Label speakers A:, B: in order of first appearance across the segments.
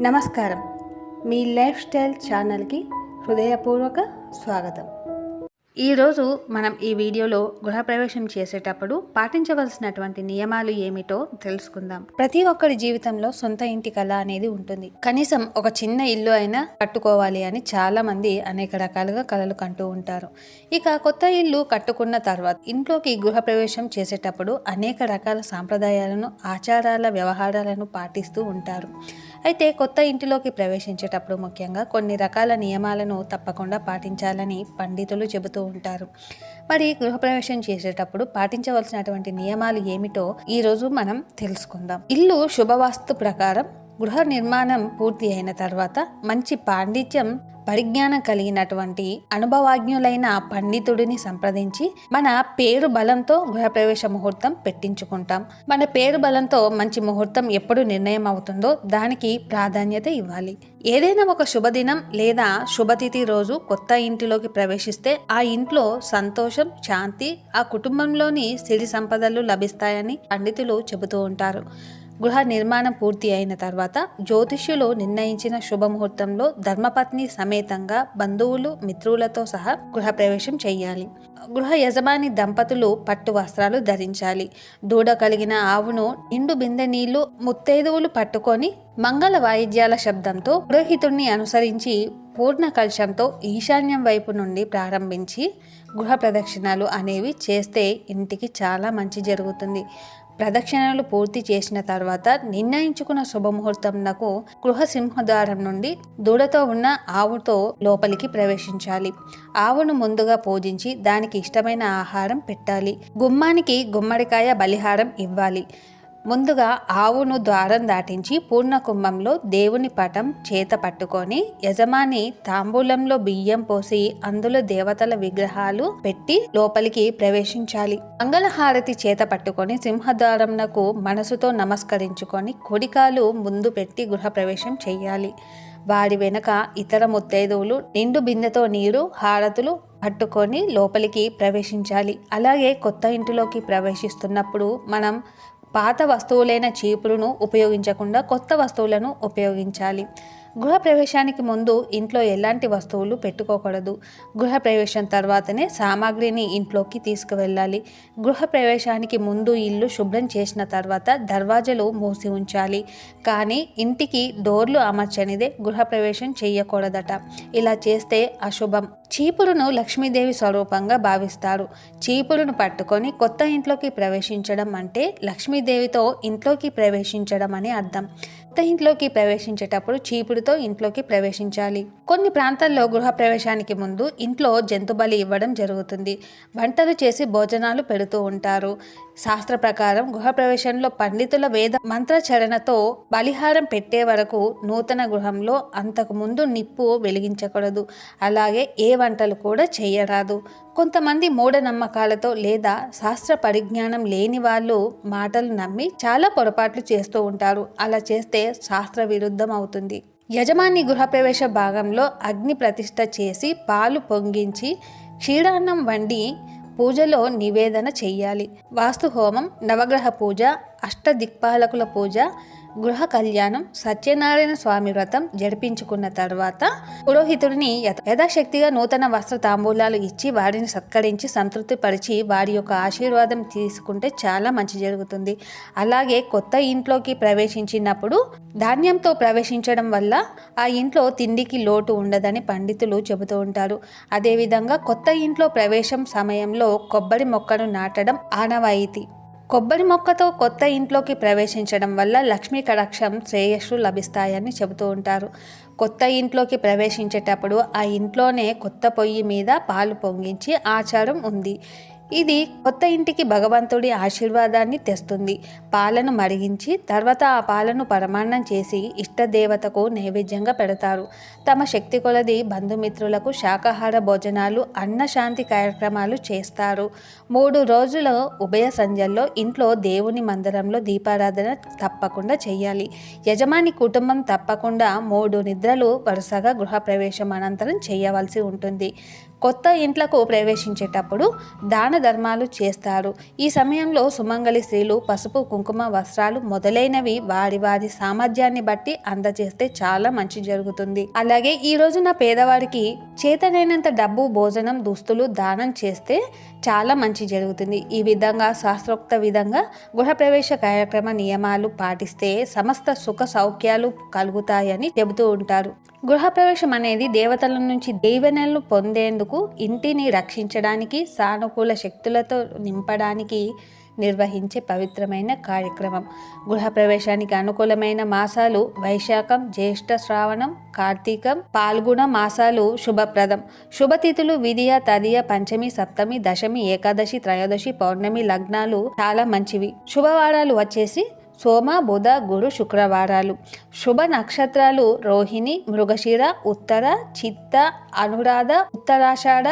A: నమస్కారం. మీ life style ఛానల్కి హృదయపూర్వక స్వాగతం. ఈరోజు మనం ఈ వీడియోలో గృహప్రవేశం చేసేటప్పుడు పాటించవలసినటువంటి నియమాలు ఏమిటో తెలుసుకుందాం. ప్రతి ఒక్కరి జీవితంలో సొంత ఇంటి కళ అనేది ఉంటుంది. కనీసం ఒక చిన్న ఇల్లు అయినా కట్టుకోవాలి అని చాలా మంది అనేక రకాలుగా కళలు కంటూ ఉంటారు. ఇక కొత్త ఇల్లు కట్టుకున్న తర్వాత ఇంట్లోకి గృహప్రవేశం చేసేటప్పుడు అనేక రకాల సాంప్రదాయాలను ఆచారాల వ్యవహారాలను పాటిస్తూ ఉంటారు. అయితే కొత్త ఇంటిలోకి ప్రవేశించేటప్పుడు ముఖ్యంగా కొన్ని రకాల నియమాలను తప్పకుండా పాటించాలని పండితులు చెబుతూ ఉంటారు. మరి గృహప్రవేశం చేసేటప్పుడు పాటించవలసినటువంటి నియమాలు ఏమిటో ఈరోజు మనం తెలుసుకుందాం. ఇల్లు శుభవాస్తు ప్రకారం గృహ నిర్మాణం పూర్తి అయిన తర్వాత మంచి పాండిత్యం పరిజ్ఞానం కలిగినటువంటి అనుభవాజ్ఞులైన పండితుడిని సంప్రదించి మన పేరు బలంతో గృహప్రవేశ ముహూర్తం పెట్టించుకుంటాం. మన పేరు బలంతో మంచి ముహూర్తం ఎప్పుడు నిర్ణయం అవుతుందో దానికి ప్రాధాన్యత ఇవ్వాలి. ఏదైనా ఒక శుభదినం లేదా శుభతిథి రోజు కొత్త ఇంటిలోకి ప్రవేశిస్తే ఆ ఇంట్లో సంతోషం శాంతి ఆ కుటుంబంలోని సిరి సంపదలు లభిస్తాయని పండితులు చెబుతూ ఉంటారు. గృహ నిర్మాణం పూర్తి అయిన తర్వాత జ్యోతిష్యులు నిర్ణయించిన శుభముహూర్తంలో ధర్మపత్ని సమేతంగా బంధువులు మిత్రులతో సహా గృహప్రవేశం చేయాలి. గృహ యజమాని దంపతులు పట్టు వస్త్రాలు ధరించాలి. దూడ కలిగిన ఆవును నిండు బిందె నీళ్ళు ముత్తైదువులు పట్టుకొని మంగళ వాయిద్యాల శబ్దంతో పురోహితుణ్ణి అనుసరించి పూర్ణ కలశంతో ఈశాన్యం వైపు నుండి ప్రారంభించి గృహ ప్రదక్షిణాలు అనేవి చేస్తే ఇంటికి చాలా మంచి జరుగుతుంది. ప్రదక్షిణలు పూర్తి చేసిన తర్వాత నిర్ణయించుకున్న శుభముహూర్తంనకు గృహ గృహసింహద్వారం నుండి దూడతో ఉన్న ఆవుతో లోపలికి ప్రవేశించాలి. ఆవును ముందుగా పూజించి దానికి ఇష్టమైన ఆహారం పెట్టాలి. గుమ్మానికి గుమ్మడికాయ బలిహారం ఇవ్వాలి. ముందుగా ఆవును ద్వారం దాటించి పూర్ణకుంభంలో దేవుని పటం చేత పట్టుకొని యజమాని తాంబూలంలో బియ్యం పోసి అందులో దేవతల విగ్రహాలు పెట్టి లోపలికి ప్రవేశించాలి. మంగళహారతి చేత పట్టుకొని సింహద్వారంనకు మనసుతో నమస్కరించుకొని కొడికాలు ముందు పెట్టి గృహప్రవేశం చెయ్యాలి వారి వెనక ఇతర ముత్తైదువులు నిండు బిందెతో నీరు హారతులు పట్టుకొని లోపలికి ప్రవేశించాలి. అలాగే కొత్త ఇంటిలోకి ప్రవేశిస్తున్నప్పుడు మనం పాత వస్తువులైన చీపులను ఉపయోగించకుండా కొత్త వస్తువులను ఉపయోగించాలి. గృహప్రవేశానికి ముందు ఇంట్లో ఎలాంటి వస్తువులు పెట్టుకోకూడదు. గృహప్రవేశం తర్వాతనే సామాగ్రిని ఇంట్లోకి తీసుకువెళ్ళాలి. గృహప్రవేశానికి ముందు ఇల్లు శుభ్రం చేసిన తర్వాత దర్వాజలు మూసి ఉంచాలి. కానీ ఇంటికి డోర్లు అమర్చనిదే గృహప్రవేశం చేయకూడదట ఇలా చేస్తే అశుభం. చీపురును లక్ష్మీదేవి స్వరూపంగా భావిస్తారు. చీపురును పట్టుకొని కొత్త ఇంట్లోకి ప్రవేశించడం అంటే లక్ష్మీదేవితో ఇంట్లోకి ప్రవేశించడం అని అర్థం. కొత్త ఇంట్లోకి ప్రవేశించేటప్పుడు చీపుడుతో ఇంట్లోకి ప్రవేశించాలి. కొన్ని ప్రాంతాల్లో గృహ ప్రవేశానికి ముందు ఇంట్లో జంతు బలి ఇవ్వడం జరుగుతుంది. వంటలు చేసి భోజనాలు పెడుతూ ఉంటారు. శాస్త్ర ప్రకారం గృహప్రవేశంలో పండితుల వేద మంత్రచరణతో బలిహారం పెట్టే వరకు నూతన గృహంలో అంతకు ముందు నిప్పు వెలిగించకూడదు. అలాగే ఏ వంటలు కూడా చేయరాదు. కొంతమంది మూఢనమ్మకాలతో లేదా శాస్త్ర పరిజ్ఞానం లేని వాళ్ళు మాటలు నమ్మి చాలా పొరపాట్లు చేస్తూ ఉంటారు. అలా చేస్తే శాస్త్ర విరుద్ధం అవుతుంది. యజమాని గృహప్రవేశ భాగంలో అగ్ని ప్రతిష్ట చేసి పాలు పొంగించి క్షీరాన్నం వండి పూజలో నివేదన చెయ్యాలి. వాస్తు హోమం నవగ్రహ పూజ అష్టదిక్పాలకుల పూజ గృహ కళ్యాణం సత్యనారాయణ స్వామి వ్రతం జరిపించుకున్న తర్వాత పురోహితుడిని యథాశక్తిగా నూతన వస్త్ర తాంబూలాలు ఇచ్చి వారిని సత్కరించి సంతృప్తిపరిచి వారి యొక్క ఆశీర్వాదం తీసుకుంటే చాలా మంచి జరుగుతుంది. అలాగే కొత్త ఇంట్లోకి ప్రవేశించినప్పుడు ధాన్యంతో ప్రవేశించడం వల్ల ఆ ఇంట్లో తిండికి లోటు ఉండదని పండితులు చెబుతూ ఉంటారు. అదేవిధంగా కొత్త ఇంట్లో ప్రవేశం సమయంలో కొబ్బరి మొక్కను నాటడం ఆనవాయితీ. కొబ్బరి మొక్కతో కొత్త ఇంట్లోకి ప్రవేశించడం వల్ల లక్ష్మీ కటాక్షం శ్రేయస్సు లభిస్తాయని చెబుతూ ఉంటారు. కొత్త ఇంట్లోకి ప్రవేశించేటప్పుడు ఆ ఇంట్లోనే కొత్త పొయ్యి మీద పాలు పొంగించి ఆచారం ఉంది. ఇది కొత్త ఇంటికి భగవంతుడి ఆశీర్వాదాన్ని తెస్తుంది. పాలను మరిగించి తర్వాత ఆ పాలను పరమాన్నం చేసి ఇష్టదేవతకు నైవేద్యంగా పెడతారు. తమ శక్తి కొలది బంధుమిత్రులకు శాకాహార భోజనాలు అన్నశాంతి కార్యక్రమాలు చేస్తారు. మూడు రోజుల ఉభయ సంధ్యల్లో ఇంట్లో దేవుని మందిరంలో దీపారాధన తప్పకుండా చేయాలి. యజమాని కుటుంబం తప్పకుండా మూడు నిద్రలు వరుసగా గృహప్రవేశం అనంతరం చేయవలసి ఉంటుంది. కొత్త ఇంట్లకు ప్రవేశించేటప్పుడు దాన ధర్మాలు చేస్తారు ఈ సమయంలో సుమంగళి స్త్రీలు పసుపు కుంకుమ వస్త్రాలు మొదలైనవి వారి వారి సామర్థ్యాన్ని బట్టి అందజేస్తే చాలా మంచి జరుగుతుంది. అలాగే ఈ రోజున పేదవారికి చేతనైనంత డబ్బు భోజనం దుస్తులు దానం చేస్తే చాలా మంచి జరుగుతుంది. ఈ విధంగా శాస్త్రోక్త విధంగా గృహప్రవేశ కార్యక్రమ నియమాలు పాటిస్తే సమస్త సుఖ సౌఖ్యాలు కలుగుతాయని చెబుతూ ఉంటారు. గృహప్రవేశం అనేది దేవతల నుంచి దీవెనలు పొందేందుకు ఇంటిని రక్షించడానికి సానుకూల శక్తులతో నింపడానికి నిర్వహించే పవిత్రమైన కార్యక్రమం. గృహప్రవేశానికి అనుకూలమైన మాసాలు వైశాఖం జ్యేష్ఠ శ్రావణం కార్తీకం పాల్గొన మాసాలు శుభప్రదం. శుభతిథులు విధియ తదియ పంచమి సప్తమి దశమి ఏకాదశి త్రయోదశి పౌర్ణమి లగ్నాలు చాలా మంచివి. శుభవారాలు వచ్చేసి సోమ బుధ గురు శుక్రవారాలు. శుభ నక్షత్రాలు రోహిణి మృగశిర ఉత్తర చిత్త అనురాధ ఉత్తరాషాఢ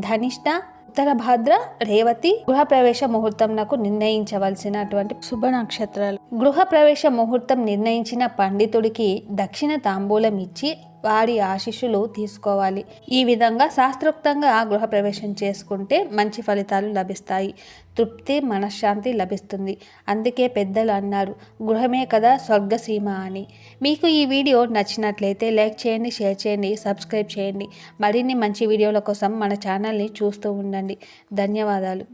A: ధనిష్ట ఉత్తర భద్ర రేవతి. గృహ ప్రవేశ నాకు నిర్ణయించవలసినటువంటి శుభ నక్షత్రాలు. గృహ ప్రవేశ ముహూర్తం నిర్ణయించిన పండితుడికి దక్షిణ తాంబూలం ఇచ్చి వారి ఆశీస్సులు తీసుకోవాలి. ఈ విధంగా శాస్త్రోక్తంగా గృహప్రవేశం చేసుకుంటే మంచి ఫలితాలు లభిస్తాయి. తృప్తి మనశ్శాంతి లభిస్తుంది. అందుకే పెద్దలు అన్నారు గృహమే కదా స్వర్గసీమ అని. మీకు ఈ వీడియో నచ్చినట్లయితే లైక్ చేయండి షేర్ చేయండి సబ్స్క్రైబ్ చేయండి. మరిన్ని మంచి వీడియోల కోసం మన ఛానల్ని చూస్తూ ఉండండి. ధన్యవాదాలు.